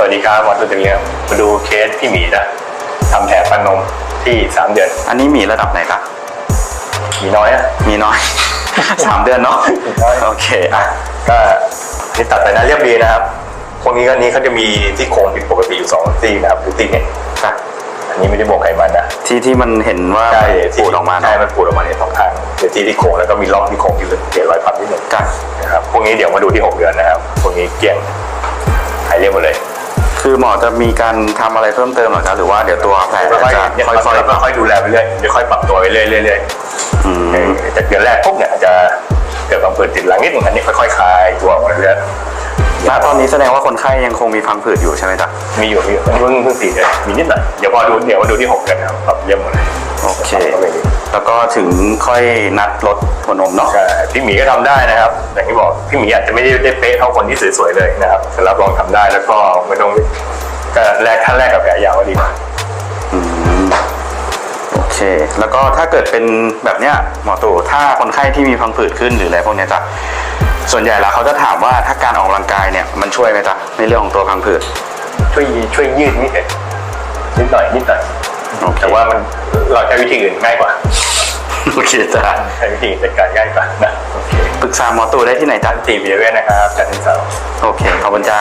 สวัสดีครับวันตุเตียงมาดูเคสพี่หมีนะทำแผลฟันนมที่สามเดือนอันนี้มีระดับไหนครับ หมีน้อยอะมีน้อย สามเดือนเนาะมีน้อยโอเคอะ ก็นี่ตัดไปนะเรียบดีนะครับพวกนี้ก็นี้เขาจะมีที่โครงผิดปกติอยู่สองซี่นะครับคือที่เนี่ยครับ อันนี้ไม่ได้บวกไขมันนะที่ที่มันเห็นว่าใช่ปูดออกมาใช่เนาะมันปูดออกมาในสองข้างเดี๋ยวที่ที่โครงแล้วก็มีร่องที่โครงอยู่เกี่ยวรอยพับนิดหนึ่งครับนะครับพวกนี้เดี๋ยวมาดูที่หกเดือนนะครับพวกนี้เกลี้ยงหายเรียบหมดเลย คือหมอจะมีการทำอะไรเพิ่มเติมเหรอครับหรือว่าเดี๋ยวตัวแผลค่อยจะๆค่อยๆค่อยๆดูแลไปเรื่อยเดี๋ยวค่อยปรับตัวไปเรื่อยๆเรื่อยๆอืมจากเดือนแรกปุ๊บเนี่ยอาจจะเกิดความผืดติดหลังนิดนึงอันนี้ค่อยๆคลายตัวออกมาเรื่อยณตอนนี้แสดงว่าคนไข้ยังคงมีพังผืดอยู่ใช่ไหมจ๊ะ ๆมีอยู่มีอยู่เพิ่งเพิ่งสี่เดือนมีนิดหน่อยเดี๋ยวพอดูเดี๋ยวมาดูที่หกเดือนนะครับปรับเยี่ยมหมดเลย โอเคก็ไม่ดีแล้วก็ถึงค่อยนัดลดหัวนมเนาะ ใช่ พี่หมีก็ทำได้นะครับ อย่างที่บอกพี่หมีอาจจะไม่ได้ได้เป๊ะเท่าคนที่สวยๆเลยนะครับแต่รับรองทำได้แล้วก็ไม่ต้องก็แรกขั้นแรกกับแผลยาวก็ดีกว่าอืมโอเค แล้วก็ถ้าเกิดเป็นแบบเนี้ยหมอตู่ถ้าคนไข้ที่มีพังผืดขึ้นหรืออะไรพวกเนี้ยจ้ะส่วนใหญ่แล้วเขาจะถามว่าถ้าการออกกำลังกายเนี่ยมันช่วยไหมจ๊ะในเรื่องของตัวพังผืดช่วยช่วยยืดนิดเดียวนิดหน่อยนิดหน่อย โอเค แต่ว่ามัน เราใช้วิธีอื่นง่ายกว่าโอเคจ้ะใช้วิธีจัดการง่ายกว่านะโอเคปรึกษาหมอตู่ได้ที่ไหนจ๊ะตีบีเวนะครับจันทร์เสาร์โอเคขอบคุณจ้า